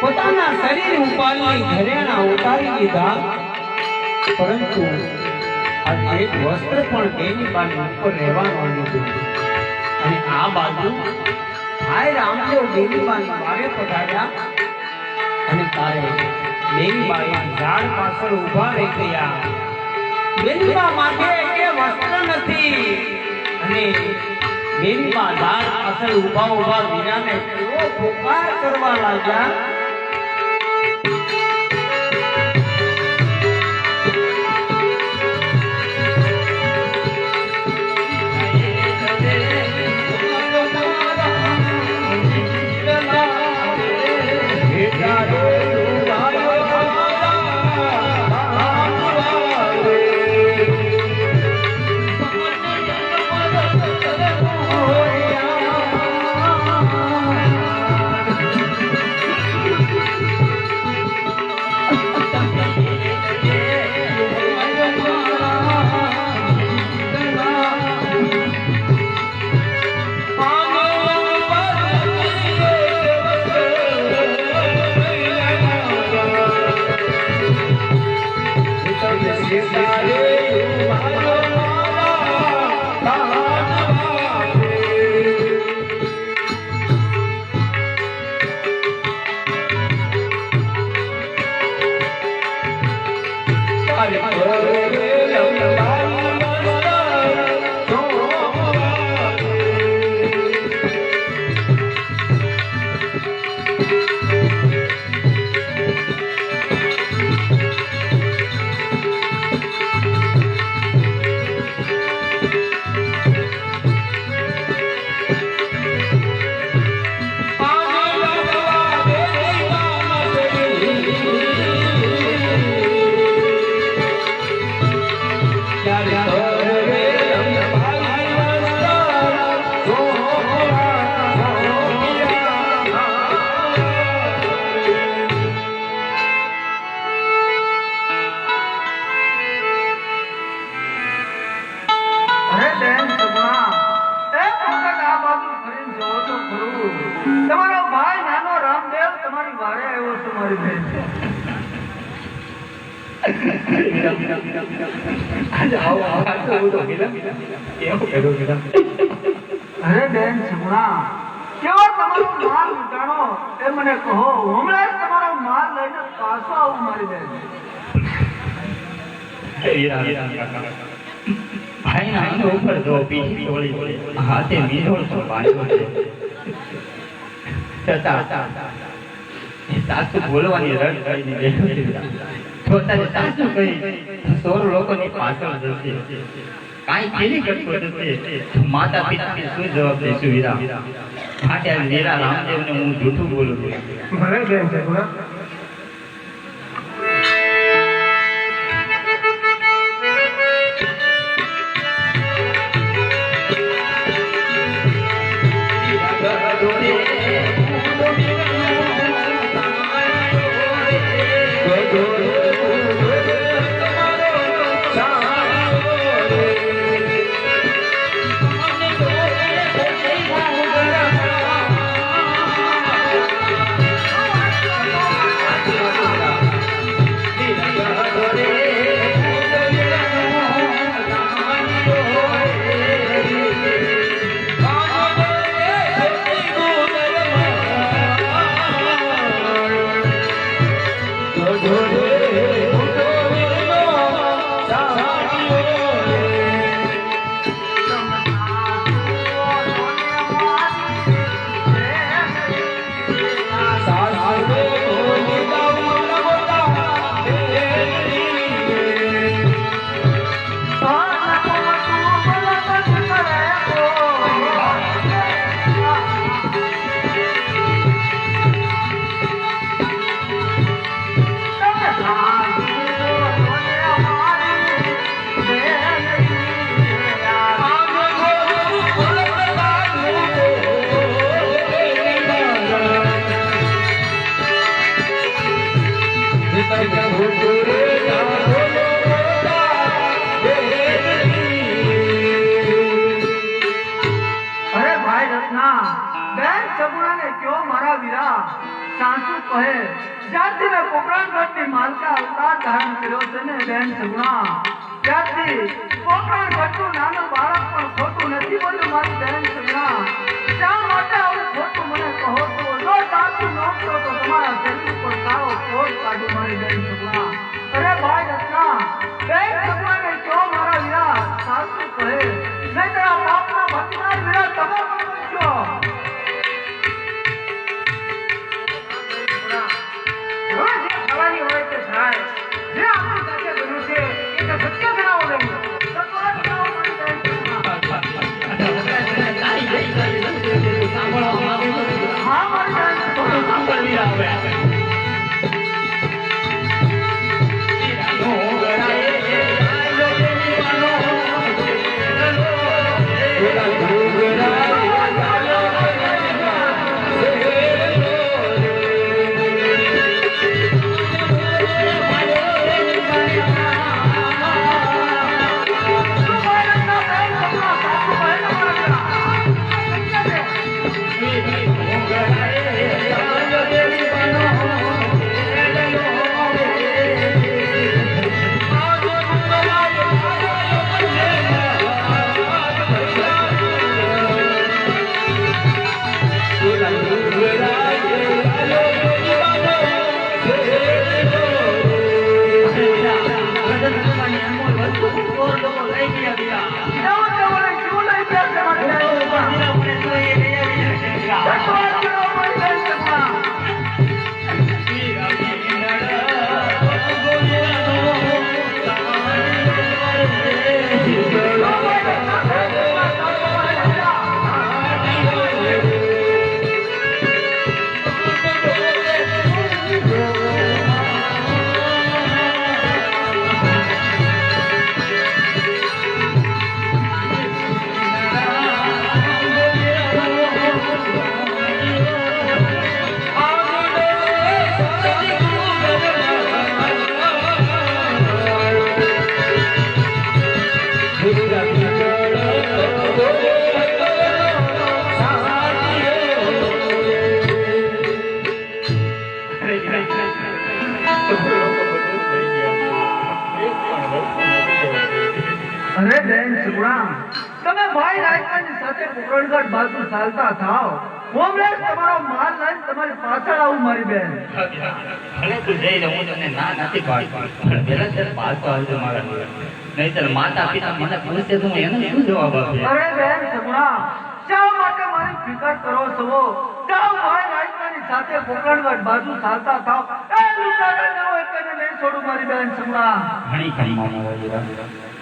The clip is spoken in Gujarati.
પોતાના શરીર ઉપરની ઘરેણા ઉતારી દીધા. પરંતુ આ એક વસ્ત્ર પણ તેની બાજુ ઉપર રહેવાનું લીધું અને આ બાજુ ભાઈ રામદેવ બેની બાની બારે પધાર્યા. અને તારે દેવીબાઈ બાઈ ઝાડ પાછળ ઊભા રહી ગયા. દેવીબા માથે કે વસ્ત્ર નથી. અને દેવીબા ઝાડ પાછળ ઊભા ઊભા વીરાને કેવો પોકાર કરવા લાગ્યા. અરે અરે બેન સમણા કેવો તમારો માલ લૂંટાણો એ મને કહો હમણાં બોલવાની રડ તારે સાસુ કહી? સોળ લોકોની પાછળ જશે. કાંઈ ખેલી કરતો જશે? માતા પિતાને શું જવાબ દઈશું વીરા આ વીરા રામદેવને હું જૂઠું બોલું છું. સાસુ કહે, જ્યારથી મેં પોકરણગઢની માલકા અવતાર ધારણ કર્યો છે ને, બેન સગુણા ત્યારથી પોકરણગઢનું નાનું બાળક પણ ખોટું રાજકાની સાથે બાજુ ચાલતા થાવ કોમરેડ તમારો માલ લઈને તમારી પાછળ આવું મારી બેન. ભલે તું જઈ રહ્યો હું તને ના નથી પાડતો. પણ પહેલા ત્યારે પાડતો આવજો મારા નહીંતર માતા પિતા મને પૂછે તો હું એને શું જવાબ આપે અરે બેન સગુણા શા માટે મારી ફિકર કરો છો? જાઓ ભાઈ રાજકાની સાથે પોકરણગઢ બાજુ ચાલતા થાવ એ લુચાડા ન હોય તેને નહીં છોડું મારી બેન સગુણા ઘણી ઘણી મામા